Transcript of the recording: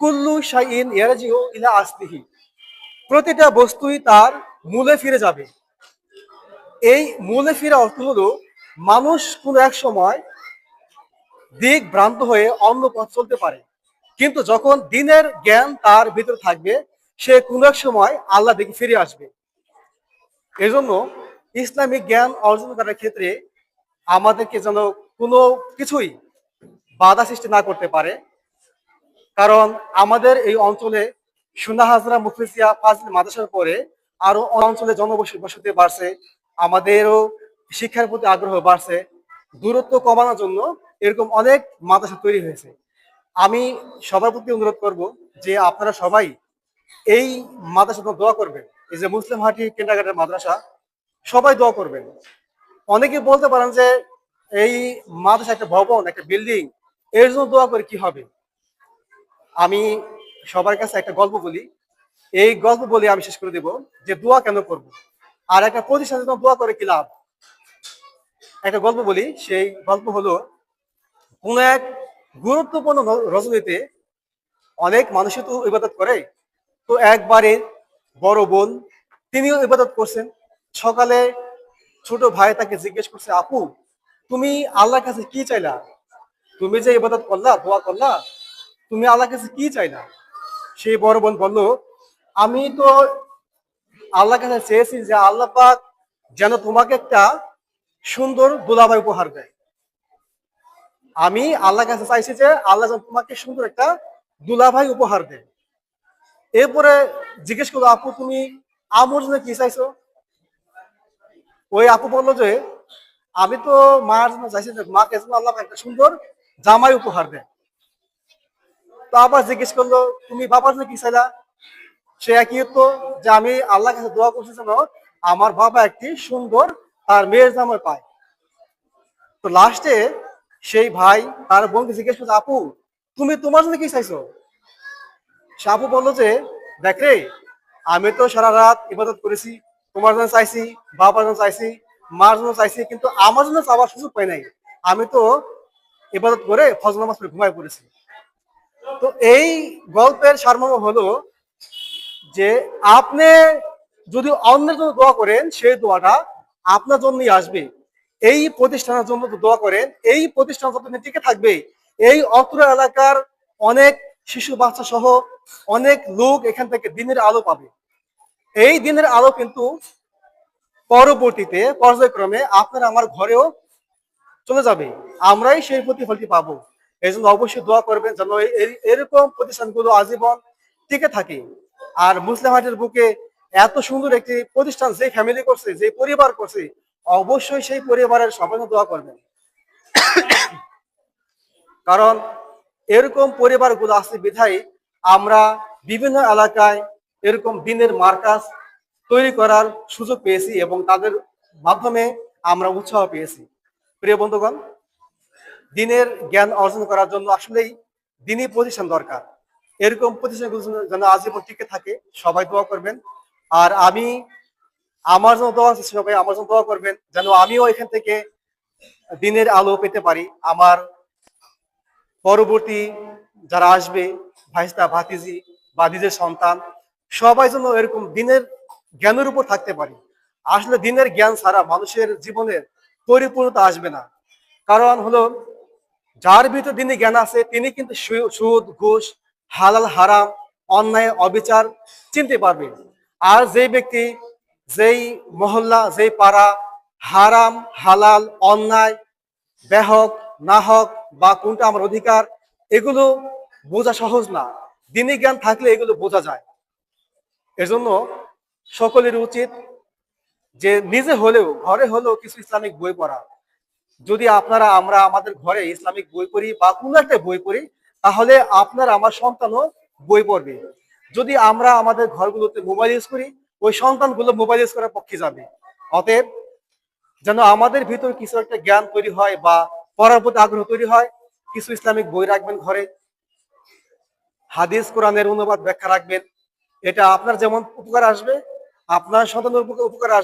কুল্লু shine ইয়ারাজিউ ইলা আসলিহি। প্রতিটা বস্তুই তার মূলে ফিরে যাবে। এই মূলে ফিরা অর্থ হলো, মানুষ কোনো এক সময় দিক ভ্রান্ত হয়ে অন্য পথ চলতে পারে। কিন্তু যখন দিনের জ্ঞান তার ভিতরে থাকবে, সে কোনো এক সময় আল্লাহ দিকে ফিরে আসবে। এজন্য ইসলামিক জ্ঞান অর্জন করার ক্ষেত্রে আমাদেরকে যেন কোনো কিছুই বাধা সৃষ্টি না করতে পারে। কারণ আমাদের এই অঞ্চলে সুনা হাজরা মুফলিসিয়া ফাজিল মাদ্রাসার পরে আরও অঞ্চলে জনবসতি বাড়ছে, আমাদেরও শিক্ষার প্রতি আগ্রহ বাড়ছে, দূরত্ব কমানোর জন্য এরকম অনেক মাদ্রাসা তৈরি হয়েছে। আমি সবার প্রতি অনুরোধ করব যে আপনারা সবাই এই মাদ্রাসা দোয়া করবেন, এই যে মুসলিম হাটি কেন্দ্রাগারের মাদ্রাসা, সবাই দোয়া করবেন। অনেকে বলতে পারেন যে এই মাদ্রাসা একটা ভবন, একটা বিল্ডিং, এর জন্য দোয়া করে কি হবে? আমি সবার কাছে একটা গল্প বলি। এই গল্প বলে আমি শেষ করে দেব যে দোয়া কেন করব। আর একটা প্রতিষ্ঠানের জন্য দোয়া করে কি লাভ? একটা গল্প বলি, সেই গল্প হলো, কোন এক গুরুত্বপূর্ণ রজনীতে অনেক মানুষই তো ইবাদত করে। তো একবারে বড় বোন, তিনিও ইবাদত করছেন। সকালে ছোট ভাই তাকে জিজ্ঞেস করছে, আপু, তুমি আল্লাহর কাছে কি চাইলা? তুমি যে ইবাদত করলা, দোয়া করলা তুমি আল্লাহর কাছে কি চাইলা? সেই বড় বোন বলল, আমি তো আল্লাহর কাছে চেয়েছি যে আল্লাহ পাক যেন তোমাকে একটা সুন্দর দুলাভাই উপহার দেয়। আমি আল্লাহর কাছে চাইছি যে আল্লাহ যেন তোমাকে সুন্দর একটা দুলাভাই উপহার দেয়। এরপরে জিজ্ঞেস করল, আপু, তুমি আমার জন্য কি চাইছো? ওই আপু বলল যে, আমি তো মার জন্য চাইছি যে মাকে আল্লাহ একটা সুন্দর জামাই উপহার দেয়। তো আবার জিজ্ঞেস করল, তুমি বাবার জন্য কি চাইলা সে একই উত্তর যে, আমি আল্লাহর কাছে দোয়া করছি যেন আমার বাবা একটি সুন্দর তার মেয়ের জামাই পায়। তো লাস্টে সেই ভাই তার বোনকে জিজ্ঞেস করছে আপু, তুমি তোমার জন্য কি চাইছো? সে আপু বলল যে, দেখ রে, আমি তো সারা রাত ইবাদত করেছি, তোমার জন্য চাইছি, বাবার জন্য চাইছি, মার জন্য চাইছি, কিন্তু আমার জন্য চাওয়ার সুযোগ পাই নাই। আমি তো ইবাদত করে ফজল নামাজ পড়ে ঘুমায় পড়েছি। তো এই গল্পের সারমর্ম হলো যে আপনি যদি অন্যের জন্য দোয়া করেন, সেই দোয়াটা আপনার জন্যই আসবে। এই প্রতিষ্ঠানের জন্য দোয়া করেন, এই প্রতিষ্ঠান যতদিন টিকে থাকবে, এই অত্র এলাকার অনেক শিশু বাচ্চা সহ অনেক লোক এখান থেকে দিনের আলো পাবে। এই দিনের আলো কিন্তু পরবর্তীতে, পর্যায়ক্রমে আপনার আমার ঘরেও চলে যাবে। আমরাই সেই প্রতিফলটি পাবো। এই জন্য অবশ্যই দোয়া করবেন যেন এরকম প্রতিষ্ঠানগুলো আজীবন টিকে থাকে। আর মুসলিম হাটের বুকে এত সুন্দর একটি প্রতিষ্ঠান যে ফ্যামিলি করছে যে পরিবার করছে, অবশ্যই সেই পরিবারের সবাই দোয়া করবেন। কারণ এরকম পরিবারগুলো আছে বিধায় আমরা বিভিন্ন এলাকায় এরকম দিনের মার্কাজ তৈরি করার সুযোগ পেয়েছি এবং তাদের মাধ্যমে আমরা উৎসাহ পেয়েছি। প্রিয় বন্ধুগণ দিনের জ্ঞান অর্জন করার জন্য আসলেই দিনই প্রতিষ্ঠান দরকার। এরকম প্রতিষ্ঠানগুলো যেন- আজীবন টিকে থাকে, সবাই দোয়া করবেন। আর আমি আমার জন্য দোয়া আছে সবাই, আমার জন্য দোয়া করবেন যেন আমিও এখান থেকে দিনের আলো পেতে পারি। আমার পরবর্তী যারা আসবে ভাইস্তা ভাতিজি বা নিজের সন্তান, সবাই যেন এরকম দিনের জ্ঞানের উপর থাকতে পারি। আসলে দিনের জ্ঞান ছাড়া মানুষের জীবনের পরিপূর্ণতা আসবে না। কারণ হলো যার ভিতর দিনে জ্ঞান আছে, তিনি কিন্তু সুদ, ঘুষ, হালাল, হারাম, অন্যায়, অবিচার চিনতে পারবে আর যে ব্যক্তি, যেই মহল্লা, যেই পাড়া, হারাম, হালাল, অন্যায় ব্যাহক না হক বা কোনটা আমার অধিকার, এগুলো বোঝা সহজ না। দিনী জ্ঞান থাকলে এগুলো বোঝা যায়। এজন্য সকলের উচিত যে নিজে হলেও, ঘরে হলেও কিছু ইসলামিক বই পড়া। যদি আপনারা, আমরা আমাদের ঘরে ইসলামিক বই পড়ি বা কোনো একটা বই পড়ি, তাহলে আপনার, আমার সন্তানও বই পড়বে। যদি আমরা আমাদের ঘরগুলোতে মোবাইল ইউজ করি, ওই সন্তানগুলো মোবাইল ইউজ করার পক্ষে যাবে। অতএব, যেন আমাদের ভিতর কিছু একটা জ্ঞান তৈরি হয় বা পড়ার প্রতি আগ্রহ তৈরি হয়, কিছু ইসলামিক বই রাখবেন ঘরে। হাদিস, কোরআনের অনুবাদ ব্যাখ্যা রাখবেন। এটা আপনার যেমন উপকার আসবে, আপনার সন্তানের উপকার আসবে